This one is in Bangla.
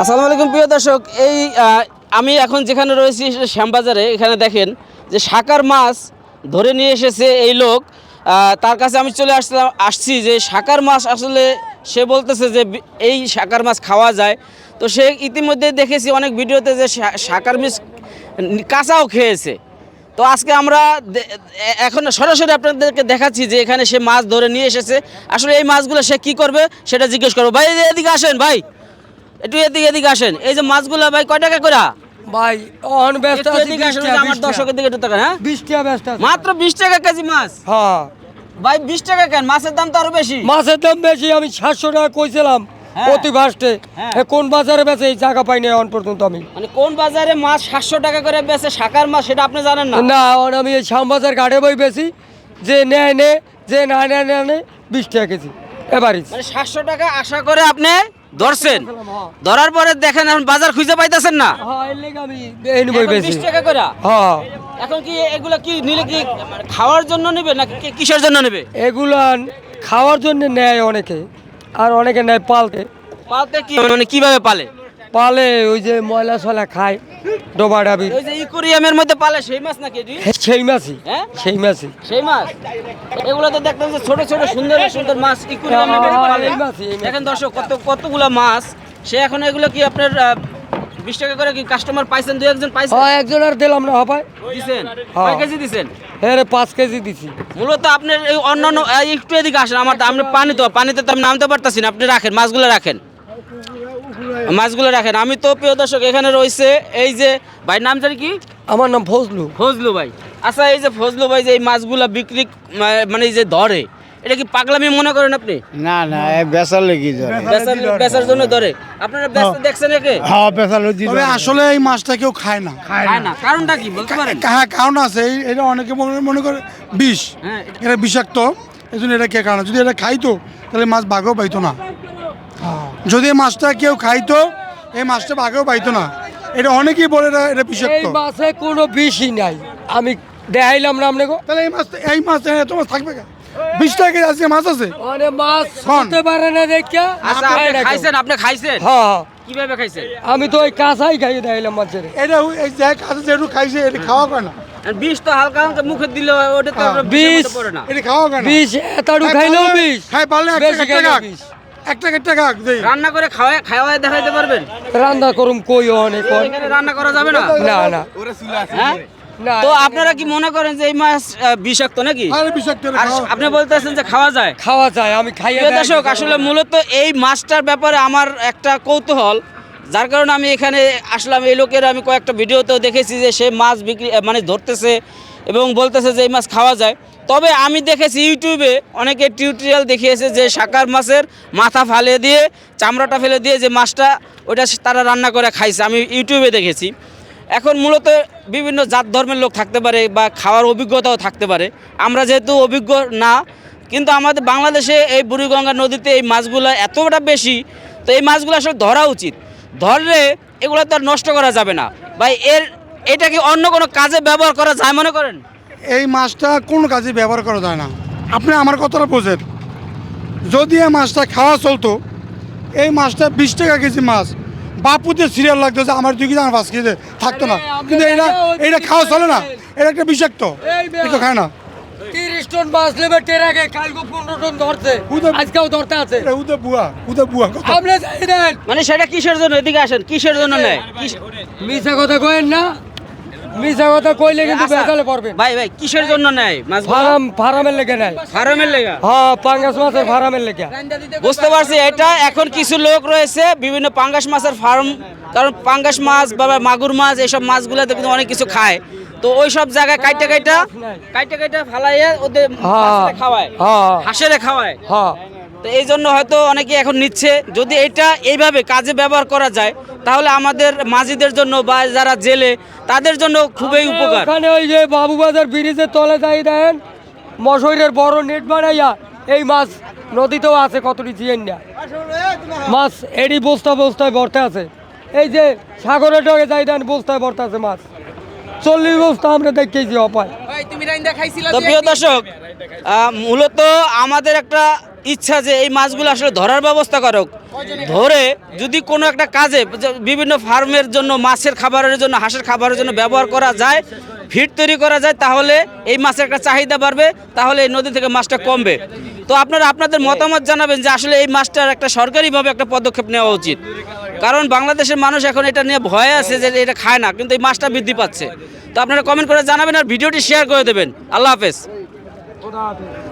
আসসালামু আলাইকুম, প্রিয় দর্শক। এই আমি এখন যেখানে রয়েছি শ্যামবাজারে, এখানে দেখেন যে শাকার মাছ ধরে নিয়ে এসেছে এই লোক। তার কাছে আমি চলে আসলাম, আসছি যে শাকার মাছ আসলে সে বলতেছে যে এই শাকার মাছ খাওয়া যায়। তো সে ইতিমধ্যে দেখেছি অনেক ভিডিওতে যে শাকার মাছ কাঁচাও খেয়েছে। তো আজকে আমরা এখন সরাসরি আপনাদেরকে দেখাচ্ছি যে এখানে সে মাছ ধরে নিয়ে এসেছে। আসলে এই মাছগুলো সে কি করবে সেটা জিজ্ঞেস করব। ভাই, এদিকে আসেন, ভাই। একটু এদিকে এদিকে আসেন। এই যে মাছগুলো ভাই কয় টাকা করে? ভাই অন ব্যস্ত এদিকে আসেন আমার দর্শকের দিকে একটু তাকান হ্যাঁ? বিশ টাকা ব্যস্ত মাত্র বিশ টাকা কেজি মাছ? হ্যাঁ। ভাই বিশ টাকা কেন? মাছের দাম তো আরও বেশি। মাছের দাম বেশি আমি সাতশো টাকা কইছিলাম হ্যাঁ। অতি ফার্স্টে হ্যাঁ। কোন বাজারে বেচে এই জায়গা পাইনি এখন পর্যন্ত আমি? মানে কোন বাজারে মাছ সাতশো টাকা করে বেচে শাকার মাছ সেটা আপনি জানেন না? না আমি এই শ্যামবাজার ঘাটে বই বেশি যে নেয় নে যে না নেয় না নে বিশ টাকা কেজি এবারই মানে সাতশো টাকা আশা করে আপনি ধরছেন? ধরার পরে দেখেন এখন বাজার খুঁজে পাইতেছেন না? হ্যাঁ এখন হ্যাঁ। এখন কি এগুলা কি নিলে কি খাওয়ার জন্য নেবে না কিসের জন্য নেবে? এগুলা খাওয়ার জন্য নেয় অনেকে আর অনেকে নেয় পালতে। পালতে কি মানে কীভাবে পালে? পালে ওই যে ময়লা সয়লা খায়। ডোবা ডাবি ওই যে ইকুরিয়ামের মধ্যে পালে সেই মাছ নাকি এটি? সেই মাছই হ্যাঁ? সেই মাছই। সেই মাছ? এগুলো তো দেখতেন যে ছোট ছোট সুন্দর সুন্দর মাছ ইকুরিয়ামে হ্যাঁ, পালে। দেখেন দর্শক কত কতগুলো মাছ। সে এখন এগুলো কি আপনার বিশ টাকা করে কি কাস্টমার পাইছেন? দুই একজন পাইছেন হ্যাঁ একজন আর দিলাম না দিছেন? হ্যাঁ। কয় কেজি দিছেন? হ্যাঁ রে পাঁচ কেজি দিছি। মূলত আপনার এই অন্যান্য একটু এদিকে আসেন আমার আপনি পানি তো পানিতে তো আমি নামতে পারতাছি না। আপনি রাখেন মাছগুলো রাখেন। মাছগুলো রাখেন। আমি তো প্রিয় দর্শক এখানে রয়েছে এই যে ভাই নাম জানি কি? আমার নাম ফজলু। ফজলু ভাই। আচ্ছা এই যে ফজলু ভাই যে এই মাছগুলা বিক্রি মানে যে ধরে এটা কি পাগলামি মনে করেন আপনি? না না বেচার লেগে ধরে। বেচার জন্য ধরে। আপনারা বেচতে দেখছেন একে? হ্যাঁ বেচার লেগে তবে আসলে এই মাছটা কেউ খায় না। খায় না। কারণটা কি বলতে পারেন? হ্যাঁ কারণ আছে এই- এটা অনেকে মনে মনে করে বিষ। হ্যাঁ। এটা বিষাক্ত এই জন্য এটা কে কারণ যদি এটা খাইতো তাহলে মাছ বাঘও পাইতো না। যদি এই মাছটা কেউ খাইতো এই মাছটা আগেও পাইতো না। এটা অনেকেই বলে এটা এটা এই মাছে কোনো বিষই নাই। আমি দেখাইলাম না আপনাকে। তাহলে এই মাছ এই মাছ এত মাছ থাকবে কেন? বিশ টাকা আজকে মাছ আছে? মানে মাছ? হতে পারে না দেখিয়া আচ্ছা আপনি না। খাইছেন আপনি খাইছেন? হ্যাঁ কীভাবে খাইছেন? আমি তো ওই কাঁচাই খাই দেখাইলাম মাছের। এটা ওই- এই যে কাছে যেটু খাইছে এটা খাওয়া করে না। বিষ তো হালকা হালকা মুখে দিলে ওটা তো হ্যাঁ, বিষ। মধ্যে পড়ে না। এটা খাওয়া করে না। বিষ এতাড়ু হ্যাঁ, খাইলেও বিষ। হ্যাঁ পারলে একটা দেই। রান্না করে খাওয়ায় খাওয়ায় দেখাইতে পারবেন? রান্না করুম কই অনেক এখানে রান্না করা যাবে না? না না। হ্যাঁ? না তো আপনারা কি মনে করেন যে এই মাছ বিষাক্ত নাকি? আপনি বলতেছেন যে খাওয়া যায়। খাওয়া যায় আমি দেখাই দর্শক আসলে মূলত এই মাছটার ব্যাপারে আমার একটা কৌতূহল। যার কারণে আমি এখানে আসলাম। এই লোকের আমি কয়েকটা ভিডিওতেও দেখেছি যে সে মাছ বিক্রি মানে ধরতেছে এবং বলতেছে যে এই মাছ খাওয়া যায়। তবে আমি দেখেছি ইউটিউবে অনেকে টিউটোরিয়াল দেখিয়েছে যে শাকার মাছের মাথা ফালে দিয়ে, চামড়াটা ফেলে দিয়ে যে মাছটা ওটা তারা রান্না করে খাইছে। আমি ইউটিউবে দেখেছি। এখন মূলত বিভিন্ন জাত ধর্মের লোক থাকতে পারে বা খাওয়ার অভিজ্ঞতাও থাকতে পারে। আমরা যেহেতু অভিজ্ঞ না, কিন্তু আমাদের বাংলাদেশে এই বুড়িগঙ্গা নদীতে এই মাছগুলো এতটা বেশি, তো এই মাছগুলো আসলে ধরা উচিত। ধরলে এগুলো তো আর নষ্ট করা যাবে না। ভাই, এর এটা কি অন্য কোনো কাজে ব্যবহার করা যায় মনে করেন? এই মাছটা কোনো কাজে ব্যবহার করা যায় না আপনি আমার কথাটা বোঝেন যদি এই মাছটা খাওয়া চলতো এই মাছটা বিশ টাকা কেজি মাছ বাপুতে সিরিয়াল লাগতো যে আমার দুই কেজি আমার পাঁচ কেজি থাকতো না কিন্তু এটা এটা খাওয়া চলে না এটা একটা বিষাক্ত। এটা খায় না তিরিশ টন মাছ নেবে টেরাকে কালকে পনেরো টন ধরছে আজকেও ধরতে আছে এটা উদে বুয়া উদে বুয়া আপনি যাই দেন মানে সেটা কিসের জন্য এদিকে আসেন কিসের জন্য নেয় মিশা কথা কয়েন না মিশা কথা কইলে কিন্তু আচ্ছা, বেজালে পড়বেন ভাই ভাই কিসের জন্য নেয়? মাছ ফার্ম ফার্মের লেগে নাই ফার্মের লেগা? হ্যাঁ পাঙ্গাস মাছের ফার্মের লেগে। বুঝতে পারছি এটা এখন কিছু লোক রয়েছে বিভিন্ন পাঙ্গাস মাছের ফার্ম কারণ পাঙ্গাস মাছ বা মাগুর মাছ এইসব মাছগুলোতে কিন্তু অনেক কিছু খায়। তো ওই সব জায়গায় কাইটা কাইটা কাইটা কাইটা ফালাইয়া ওদের হ্যাঁ খাওয়ায় হ্যাঁ। হাঁসেরে খাওয়ায়। হ্যাঁ। তো এই জন্য হয়তো অনেকে এখন নিচ্ছে যদি এটা এইভাবে কাজে ব্যবহার করা যায় তাহলে আমাদের মাঝিদের জন্য বা যারা জেলে তাদের জন্য খুবই উপকার। ওখানে ওই যে বাবুবাজার ব্রিজের তলে যাই দেন মশৈরের বড় নেট বানাইয়া এই মাছ নদীতেও আছে কতটি জিয়েন না। মাছ এডি বস্তা বস্তায় ভরতে আছে। এই যে সাগরের ডগে যাই দেন বস্তায় ভরতে আছে মাছ। চল্লিশ বস্তা আমরা দেখেছি অপায়। তো প্রিয় দর্শক মূলত আমাদের একটা ইচ্ছা যে এই মাছগুলো আসলে ধরার ব্যবস্থা করুক। ধরে যদি কোনো একটা কাজে বিভিন্ন ফার্মের জন্য মাছের খাবারের জন্য হাঁসের খাবারের জন্য ব্যবহার করা যায় ফিট তৈরি করা যায় তাহলে এই মাছের একটা চাহিদা বাড়বে তাহলে এই নদী থেকে মাছটা কমবে। তো আপনারা আপনাদের মতামত জানাবেন যে আসলে এই মাছটার একটা সরকারিভাবে একটা পদক্ষেপ নেওয়া উচিত। কারণ বাংলাদেশের মানুষ এখন এটা নিয়ে ভয় আছে যে এটা খায় না কিন্তু এই মাছটা বৃদ্ধি পাচ্ছে। তো আপনারা কমেন্ট করে জানাবেন আর ভিডিওটি শেয়ার করে দেবেন। আল্লাহ হাফেজ। খোদা হাফেজ।